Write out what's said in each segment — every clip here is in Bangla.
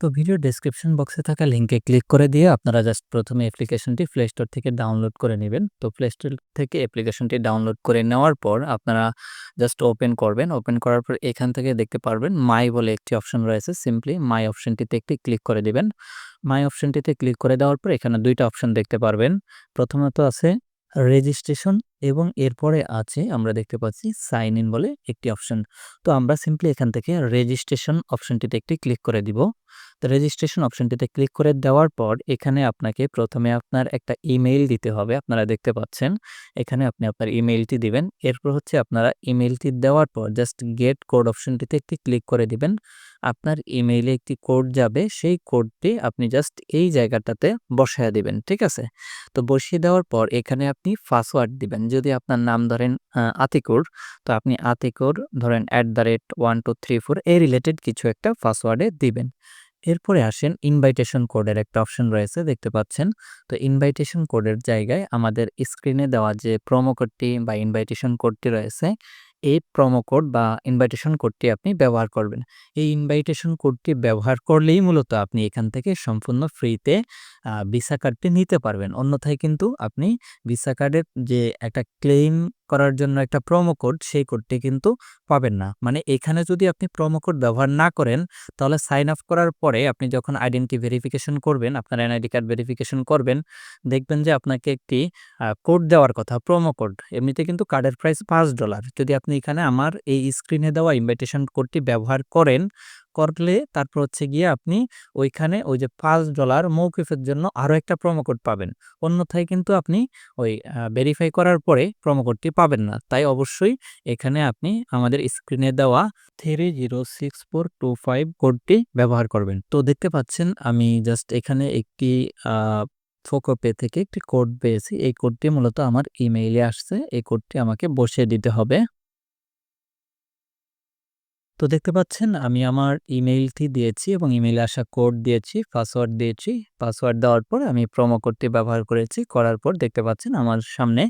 তো ভিডিও ডেসক্রিপশন বক্সে থাকা লিঙ্কে ক্লিক করে দিয়ে আপনারা জাস্ট প্রথমে অ্যাপ্লিকেশনটি প্লে স্টোর থেকে ডাউনলোড করে নেবেন। তো প্লে স্টোর থেকে অ্যাপ্লিকেশনটি ডাউনলোড করে নেওয়ার পর আপনারা জাস্ট ওপেন করবেন। ওপেন করার পর এখান থেকে দেখতে পারবেন মাই বলে একটি অপশন রয়েছে। সিম্পলি মাই অপশনটিতে একটি ক্লিক করে দিবেন। মাই অপশনটিতে ক্লিক করে দেওয়ার পর এখানে দুইটা অপশন দেখতে পারবেন। প্রথমত আছে রেজিস্ট্রেশন এবং এরপরে আছে, আমরা দেখতে পাচ্ছি সাইন ইন বলে একটি অপশন তো আমরা সিম্পলি এখান থেকে রেজিস্ট্রেশন অপশনটিতে একটি ক্লিক করে দিব। তো রেজিস্ট্রেশন অপশনটিতে ক্লিক করে দেওয়ার পর এখানে আপনাকে প্রথমে আপনার একটা ইমেইল দিতে হবে, আপনারা দেখতে পাচ্ছেন। এখানে আপনি আপনার ইমেইলটি দিবেন, এরপর হচ্ছে আপনারা ইমেইলটি দেওয়ার পর জাস্ট গেট কোড অপশনটিতে একটি ক্লিক করে দিবেন। আপনার ইমেইলে একটি কোড যাবে, সেই কোডটি আপনি জাস্ট এই জায়গাটাতে বসায় দিবেন, ঠিক আছে? তো বসিয়ে দেওয়ার পর এখানে আপনি পাসওয়ার্ড দিবেন। যদি আপনার নাম ধরেন আতিকুর, তো আপনি আতিকুর ধরেন at the rate one two three four এই রিলেটেড কিছু একটা পাসওয়ার্ডে দিবেন। এরপরে আসেন ইনভাইটেশন কোডের একটা অপশন রয়েছে, দেখতে পাচ্ছেন? তো ইনভাইটেশন কোডের জায়গায় আমাদের স্ক্রিনে দেওয়া যে প্রোমো কোডটি বা ইনভাইটেশন কোডটি রয়েছে এই প্রোমো কোড বা ইনভাইটেশন কোডটি আপনি ব্যবহার করবেন। এই ইনভাইটেশন কোডটি ব্যবহার করলেই মূলত আপনি এখান থেকে সম্পূর্ণ ফ্রিতে ভিসা কার্ডটি নিতে পারবেন। অন্যথায় কিন্তু আপনি ভিসা কার্ডের যে একটা ক্লেম করার জন্য একটা প্রোমো কোড সেই কোডটি কিন্তু পাবেন না। মানে এখানে যদি আপনি প্রোমো কোড ব্যবহার না করেন, তাহলে সাইন আপ করার পরে আপনি যখন আইডেন্টি ভেরিফিকেশন করবেন, আপনার এনআইডি কার্ড ভেরিফিকেশন করবেন, দেখবেন যে আপনাকে একটি কোড দেওয়ার কথা প্রোমো কোড এমনিতে কিন্তু কার্ডের প্রাইস পাঁচ ডলার যদি আপনি এখানে আমার এই স্ক্রিনে দেওয়া ইনভাইটেশন কোডটি ব্যবহার করেন করলে তারপর হচ্ছে গিয়ে আপনি ওইখানে ওই যে পাঁচ ডলার মৌকুফের জন্য আরও একটা প্রোমো কোড পাবেন। অন্যথায় কিন্তু আপনি ওই ভেরিফাই করার পরে প্রোমো কোডটি পাবেন না। তাই অবশ্যই এখানে আপনি আমাদের স্ক্রিনে দেওয়া three zero six four two five কোডটি ব্যবহার করবেন। তো দেখতে পাচ্ছেন আমি জাস্ট এখানে একটি ফোকোপে থেকে একটি কোড পেয়েছি। এই কোডটি মূলত আমার ইমেইলে আসছে। এই কোডটি আমাকে বসিয়ে দিতে হবে। তো দেখতে পাচ্ছেন, আমি আমার ইমেইলটি দিয়েছি এবং ইমেইলে আসা কোড দিয়েছি, পাসওয়ার্ড দিয়েছি। পাসওয়ার্ড দেওয়ার পর আমি প্রোমো কোডটি ব্যবহার করেছি। করার পর দেখতে পাচ্ছেন, আমার সামনে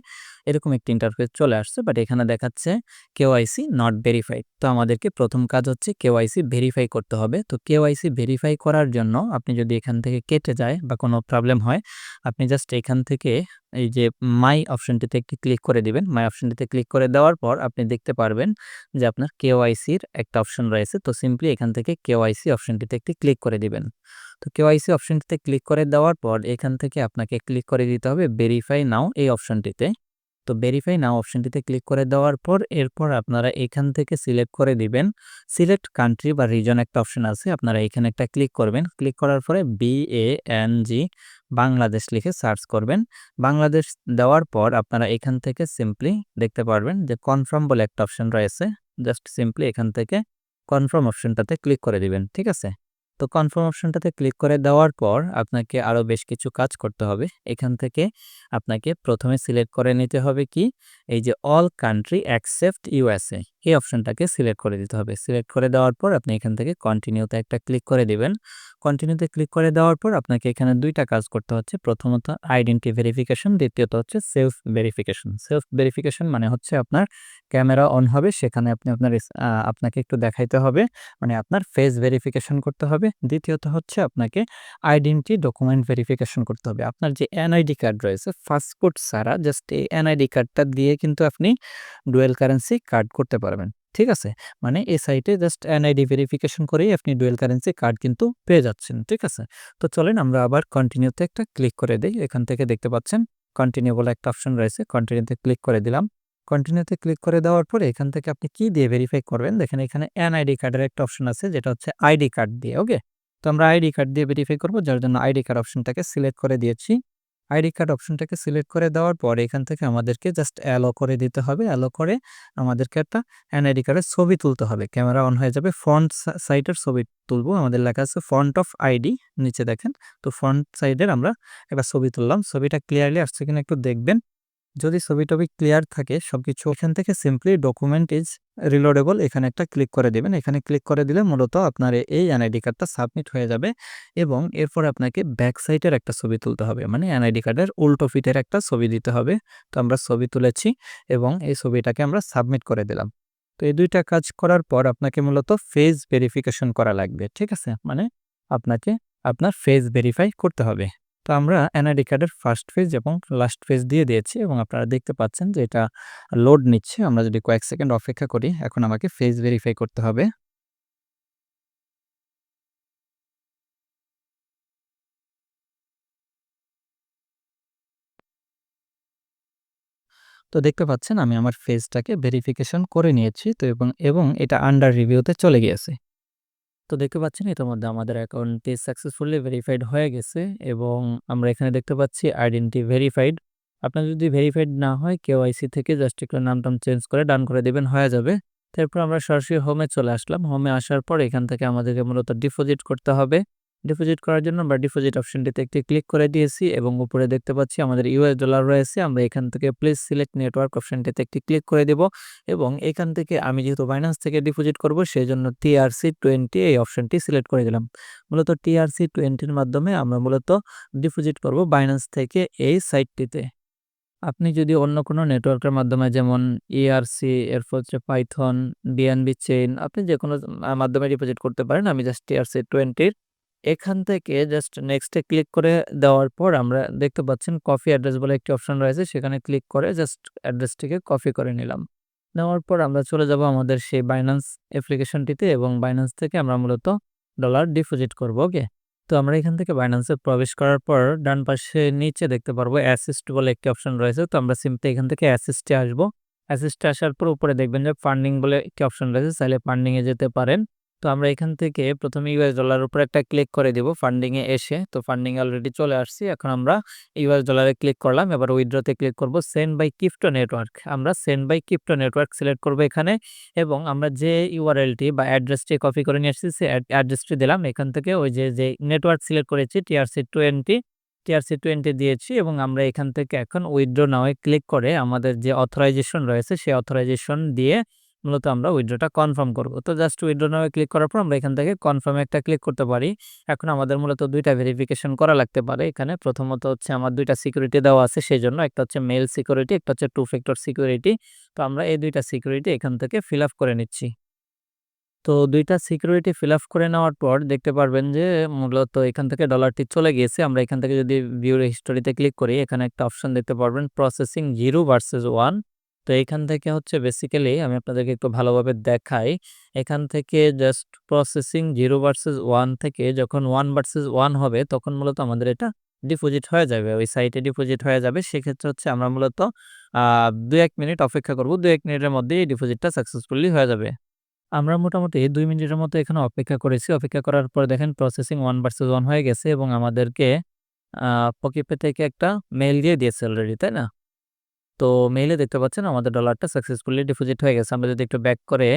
এরকম একটি ইন্টারফেস চলে আসছে বাট এখানে দেখাচ্ছে কেওয়াইসি নট ভেরিফাইড তো আমাদেরকে প্রথম কাজ হচ্ছে কেওয়াইসি ভেরিফাই করতে হবে। তো কেওয়াইসি ভেরিফাই করার জন্য আপনি যদি এখান থেকে কেটে যায় বা কোনো প্রবলেম হয়, আপনি জাস্ট এখান থেকে এই যে মাই অপশনটিতে ক্লিক করে দিবেন। মাই অপশনটিতে ক্লিক করে দেওয়ার পর আপনি দেখতে পারবেন যে আপনার কেওয়াইসির একটা অপশন রয়েছে। তো সিম্পলি এখান থেকে কেওয়াইসি অপশনটিতে একটি ক্লিক করে দিবেন। তো কেওয়াইসি অপশনটিতে ক্লিক করে দেওয়ার পর এখান থেকে আপনাকে ক্লিক করে দিতে হবে ভেরিফাই নাও এই অপশনটিতে তো ভেরিফাই নাও অপশনটিতে ক্লিক করে দেওয়ার পর এরপর আপনারা এখান থেকে সিলেক্ট করে দিবেন। সিলেক্ট কান্ট্রি বা রিজন একটা অপশন আছে, আপনারা এখানে একটা ক্লিক করবেন। ক্লিক করার পরে B A N G Bangladesh লিখে সার্চ করবেন। বাংলাদেশ দেওয়ার পর আপনারা এখান থেকে সিম্পলি দেখতে পারবেন যে কনফার্ম বলে একটা অপশন রয়েছে। জাস্ট সিম্পলি এখান থেকে কনফার্ম অপশনটাতে ক্লিক করে দিবেন, ঠিক আছে? তো কনফার্ম অপশনটাতে ক্লিক করে দেওয়ার পর আপনাকে আরও বেশ কিছু কাজ করতে হবে। এখান থেকে আপনাকে প্রথমে সিলেক্ট করে নিতে হবে কি? এই যে অল কান্ট্রি অ্যাকসেপ্ট ইউএসএ এই অপশনটাকে সিলেক্ট করে দিতে হবে। সিলেক্ট করে দেওয়ার পর আপনি এখান থেকে কন্টিনিউতে একটা ক্লিক করে দিবেন। কন্টিনিউতে ক্লিক করে দেওয়ার পর আপনাকে এখানে দুইটা কাজ করতে হচ্ছে। প্রথমত আইডেন্টি ভেরিফিকেশন দ্বিতীয়ত হচ্ছে সেলফ ভেরিফিকেশন সেলফ ভেরিফিকেশন মানে হচ্ছে আপনার ক্যামেরা অন হবে, সেখানে আপনি আপনার আপনাকে একটু দেখাইতে হবে। মানে আপনার ফেস ভেরিফিকেশন করতে হবে। দ্বিতীয়ত হচ্ছে আপনাকে আইডেন্টি ডকুমেন্ট ভেরিফিকেশন করতে হবে। আপনার যে এনআইডি কার্ড রয়েছে পাসপোর্ট ছাড়া জাস্ট এই এনআইডি কার্ডটা দিয়ে কিন্তু আপনি ডুয়েল কারেন্সি কার্ড করতে পারবেন। ঠিক আছে? মানে এই সাইটে জাস্ট এনআইডি ভেরিফিকেশন করেই আপনি ডুয়েল কারেন্সি কার্ড কিন্তু পেয়ে যাচ্ছেন, ঠিক আছে? তো চলেন আমরা আবার কন্টিনিউতে একটা ক্লিক করে দিই। এখান থেকে দেখতে পাচ্ছেন কন্টিনিউ বলে একটা অপশন রয়েছে। কন্টিনিউতে ক্লিক করে দিলাম। কন্টিনিউতে ক্লিক করে দেওয়ার পরে এখান থেকে আপনি কি দিয়ে ভেরিফাই করবেন? দেখেন এখানে এনআইডি কার্ডের একটা অপশন আছে, যেটা হচ্ছে আইডি কার্ড দিয়ে ওকে তো আমরা আইডি কার্ড দিয়ে ভেরিফাই করব, যার জন্য আইডি কার্ড অপশনটাকে সিলেক্ট করে দিয়েছি। আইডি কার্ড অপশনটাকে সিলেক্ট করে দেওয়ার পর এখান থেকে আমাদেরকে জাস্ট অ্যালো করে দিতে হবে। অ্যালো করে আমাদেরকে একটা অ্যান আইডি কার্ডের ছবি তুলতে হবে। ক্যামেরা অন হয়ে যাবে, ফ্রন্ট সাইডের ছবি তুলবো। আমাদের লেখা আছে ফ্রন্ট অফ আইডি, নিচে দেখেন। তো ফ্রন্ট সাইডের আমরা একটা ছবি তুললাম। ছবিটা ক্লিয়ারলি আসছে কিনা একটু দেখবেন। যদি ছবি টবি ক্লিয়ার থাকে, সবকিছু এখান থেকে সিম্পলি ডকুমেন্ট ইজ রিলোডেবল এখানে একটা ক্লিক করে দেবেন। এখানে ক্লিক করে দিলে মূলত আপনার এই এনআইডি কার্ডটা সাবমিট হয়ে যাবে এবং এরপর আপনাকে ব্যাক সাইডের একটা ছবি তুলতে হবে মানে এনআইডি কার্ডের উল্টো ফিটের একটা ছবি দিতে হবে। তো আমরা ছবি তুলেছি এবং এই ছবিটাকে আমরা সাবমিট করে দিলাম। তো এই দুইটা কাজ করার পর আপনাকে মূলত ফেস ভেরিফিকেশন করা লাগবে, ঠিক আছে? মানে আপনাকে আপনার ফেস ভেরিফাই করতে হবে। তো আমরা এনআইডি কার্ডের ফার্স্ট ফেজ এবং লাস্ট ফেজ দিয়ে দিয়েছি এবং আপনারা দেখতে পাচ্ছেন যে এটা লোড নিচ্ছে। আমরা যদি কয়েক সেকেন্ড অপেক্ষা করি, এখন আমাকে ফেজ ভেরিফাই করতে হবে। তো দেখতে পাচ্ছেন আমি আমার ফেজটাকে ভেরিফিকেশন করে নিয়েছি তো এবং এবং এটা আন্ডার রিভিউতে চলে গিয়েছে। তো দেখতে পাচ্ছেন ইতিমধ্যে আমাদের অ্যাকাউন্টটি সাকসেসফুলি ভেরিফাইড হয়ে গেছে এবং আমরা এখানে দেখতে পাচ্ছি আইডেন্টি ভেরিফাইড। আপনার যদি ভেরিফাইড না হয় কেওয়াইসি থেকে জাস্ট একটু নাম-টাম চেঞ্জ করে ডান করে দেবেন, হয়ে যাবে। তারপর আমরা সরাসরি হোমে চলে আসলাম। হোমে আসার পর এখান থেকে আমাদেরকে মূলত ডিপোজিট করতে হবে। ডিপোজিট করার জন্য আমরা ডিপোজিট অপশনটিতে একটি ক্লিক করে দিয়েছি এবং উপরে দেখতে পাচ্ছি আমাদের ইউএস ডলার রয়েছে। আমরা এখান থেকে প্লিজ সিলেক্ট নেটওয়ার্ক অপশনটিতে একটি ক্লিক করে দেব এবং এখান থেকে আমি যেহেতু বাইন্যান্স থেকে ডিপোজিট করব সেজন্য টিআরসি টোয়েন্টি এই অপশনটি সিলেক্ট করে দিলাম। মূলত টিআরসি টোয়েন্টির মাধ্যমে আমরা মূলত ডিপোজিট করব বাইন্যান্স থেকে এই সাইটটিতে। আপনি যদি অন্য কোনো নেটওয়ার্কের মাধ্যমে যেমন ইআরসি এরপর হচ্ছে পাইথন, বিএনবি চেইন আপনি যে কোনো মাধ্যমে ডিপোজিট করতে পারেন। আমি জাস্ট টিআরসি টোয়েন্টির এখান থেকে জাস্ট নেক্সট ক্লিক করে দেওয়ার পর আমরা দেখতে পাচ্ছেন কপি অ্যাড্রেস বলে একটি অপশন রয়েছে সেখানে ক্লিক করে জাস্ট অ্যাড্রেসটিকে কপি করে নিলাম। নেওয়ার পর আমরা চলে যাব আমাদের সেই বাইন্যান্স অ্যাপ্লিকেশনটিতে এবং বাইন্যান্স থেকে আমরা মূলত ডলার ডিপোজিট করব ওকে। তো আমরা এখান থেকে বাইন্যান্সে প্রবেশ করার পর ডান পাশে নিচে দেখতে পারব অ্যাসিস্ট বলে একটি অপশন রয়েছে। তো আমরা সিম্পলি এখান থেকে অ্যাসিস্টে আসব। অ্যাসিস্টে আসার পর উপরে দেখবেন যে ফান্ডিং বলে একটি অপশন রয়েছে চাইলে ফান্ডিং এ যেতে পারেন। তো আমরা এখান থেকে প্রথমে ইউএস ডলার উপর একটা ক্লিক করে দিব ফান্ডিংয়ে এসে। তো ফান্ডিং অলরেডি চলে আসছি। এখন আমরা ইউএস ডলারে ক্লিক করলাম। এবার উইড্রোতে ক্লিক করব সেন্ড বাই ক্রিপ্টো নেটওয়ার্ক। আমরা send by crypto network select করব এখানে এবং আমরা যে ইউআরএলটি বা অ্যাড্রেসটি কপি করে নিয়ে আসছি সে অ্যাড্রেসটি দিলাম। এখান থেকে ওই যে, যে নেটওয়ার্ক সিলেক্ট করেছি টিআরসি টোয়েন্টি টিআরসি টোয়েন্টি দিয়েছি এবং আমরা এখান থেকে এখন উইড্রো নাও এ ক্লিক করে আমাদের যে অথরাইজেশন রয়েছে সেই অথরাইজেশন দিয়ে মূলত আমরা উইড্রোটা কনফার্ম করব। তো জাস্ট উইড্রো নামে ক্লিক করার পর আমরা এখান থেকে কনফার্মে একটা ক্লিক করতে পারি। এখন আমাদের মূলত দুইটা ভেরিফিকেশন করা লাগতে পারে। এখানে প্রথমত হচ্ছে আমার দুইটা সিকিউরিটি দেওয়া আছে সেই জন্য একটা হচ্ছে মেইল সিকিউরিটি, একটা হচ্ছে টু ফ্যাক্টর সিকিউরিটি। তো আমরা এই দুইটা সিকিউরিটি এখান থেকে ফিল আপ করে নিচ্ছি। তো দুইটা সিকিউরিটি ফিল আপ করে নেওয়ার পর দেখতে পারবেন যে মূলত এখান থেকে ডলারটি চলে গিয়েছে। আমরা এখান থেকে যদি ভিউ হিস্টোরিতে ক্লিক করি এখানে একটা অপশন দেখতে পারবেন প্রসেসিং জিরো ভার্সেস 1 তো এখান থেকে হচ্ছে বেসিক্যালি আমি আপনাদেরকে একটু ভালোভাবে দেখাই। এখান থেকে just processing zero versus one থেকে যখন ওয়ান ভার্সেস ওয়ান হবে তখন মূলত আমাদের এটা ডিপোজিট হয়ে যাবে। ওই সাইটে ডিপোজিট হয়ে যাবে। সেক্ষেত্রে হচ্ছে আমরা মূলত দু ২-১ মিনিট অপেক্ষা করব। ২-১ মিনিটের মধ্যেই এই ডিপোজিটটা সাকসেসফুলি হয়ে যাবে। আমরা মোটামুটি দুই মিনিটের মতো এখানে অপেক্ষা করেছি। অপেক্ষা করার পর দেখেন প্রসেসিং ওয়ান ভার্সেস ওয়ান হয়ে গেছে এবং আমাদেরকে পকিপে থেকে একটা মেল দিয়ে দিয়েছে অলরেডি, তাই না? তো মেইলে দেখতে পাচ্ছেন আমাদের ডলারটা সাকসেসফুলি ডিপোজিট হয়ে গেছে। আমরা যদি একটু ব্যাক করে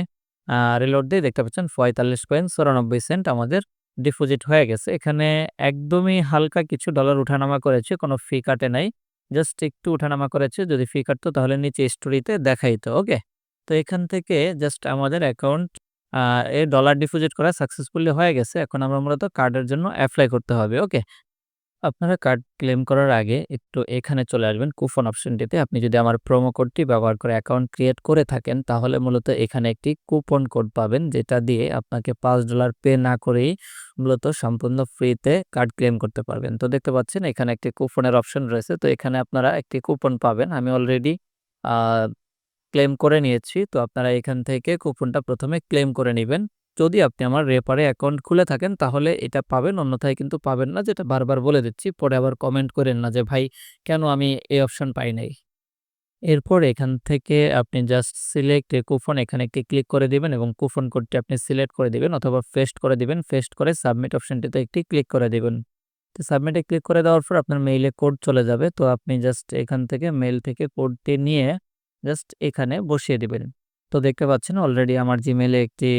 রিলোড দেই দেখতে পাচ্ছেন ৪৫.৯৪ সেন্ট আমাদের ডিপোজিট হয়ে গেছে। এখানে একদমই হালকা কিছু ডলার উঠানামা করেছে। কোনো ফি কাটে নাই। জাস্ট একটু উঠানামা করেছে। যদি ফি কাটতো তাহলে নিচে স্টোরিতে দেখাইতো। ওকে? তো এখান থেকে জাস্ট আমাদের অ্যাকাউন্ট এ ডলার ডিপোজিট করা সাকসেসফুলি হয়ে গেছে। এখন আমরা মূলত কার্ডের জন্য অ্যাপ্লাই করতে হবে। ওকে? আপনারা কার্ড ক্লেম করার আগে একটু এখানে চলে আসবেন কুপন অপশনটিতে। আপনি যদি আমার প্রোমো কোডটি ব্যবহার করে অ্যাকাউন্ট ক্রিয়েট করে থাকেন, তাহলে মূলত এখানে একটি কুপন কোড পাবেন, যেটা দিয়ে আপনাকে পাঁচ ডলার পে না করেই মূলত সম্পূর্ণ ফ্রিতে কার্ড ক্লেম করতে পারবেন। তো দেখতে পাচ্ছেন, এখানে একটি কুপনের অপশন রয়েছে। তো এখানে আপনারা একটি কুপন পাবেন। আমি অলরেডি ক্লেম করে নিয়েছি। তো আপনারা এখান থেকে কুপনটা প্রথমে ক্লেম করে নিবেন। যদি আপনি আমার রেপারে অ্যাকাউন্ট খুলে থাকেন, তাহলে এটা পাবেন অন্যথায় কিন্তু পাবেন না, যেটা বারবার বলে দিচ্ছি। পরে আবার কমেন্ট করেন না যে, ভাই, কেন আমি এই অপশন পাই নাই। এরপর এখান থেকে আপনি জাস্ট সিলেক্ট কুপন, এখানে একটি ক্লিক করে দিবেন এবং কুপন কোডটি আপনি সিলেক্ট করে দিবেন অথবা পেস্ট করে দিবেন। পেস্ট করে সাবমিট অপশনটিতে একটি ক্লিক করে দিবেন। তো সাবমিটে ক্লিক করে দেওয়ার পর আপনার মেইলে কোড চলে যাবে। তো আপনি জাস্ট এখান থেকে মেইল থেকে কোডটি নিয়ে জাস্ট এখানে বসিয়ে দিবেন। তো দেখতে পাচ্ছেন অলরেডি আমার জিমেলে একটি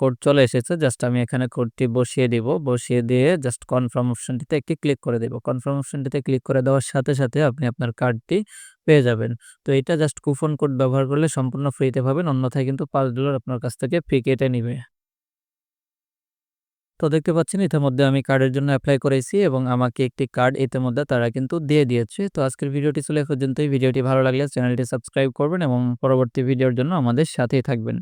কোড চলে এসেছে। জাস্ট আমি এখানে কোডটি বসিয়ে দিব। বসিয়ে দিয়ে জাস্ট কনফার্ম অপশনটিতে একটি ক্লিক করে দেবো কনফার্ম অপশনটিতে ক্লিক করে দেওয়ার সাথে, সাথে আপনি আপনার কার্ডটি পেয়ে যাবেন। তো এটা জাস্ট কুপন কোড ব্যবহার করলে সম্পূর্ণ ফ্রিতে পাবেন। অন্যথায় কিন্তু পাঁচ ডলার আপনার কাছ থেকে ফি কেটে নিবে। তো দেখতে পাচ্ছেন ইতিমধ্যে আমি কার্ডের জন্য অ্যাপ্লাই করেছি এবং আমাকে একটি কার্ড ইতিমধ্যে তারা কিন্তু দিয়ে দিয়েছে। তো আজকের ভিডিওটি চলে পর্যন্তই। ভিডিওটি ভালো লাগলে চ্যানেলটি সাবস্ক্রাইব করবেন এবং পরবর্তী ভিডিওর জন্য আমাদের সাথেই থাকবেন।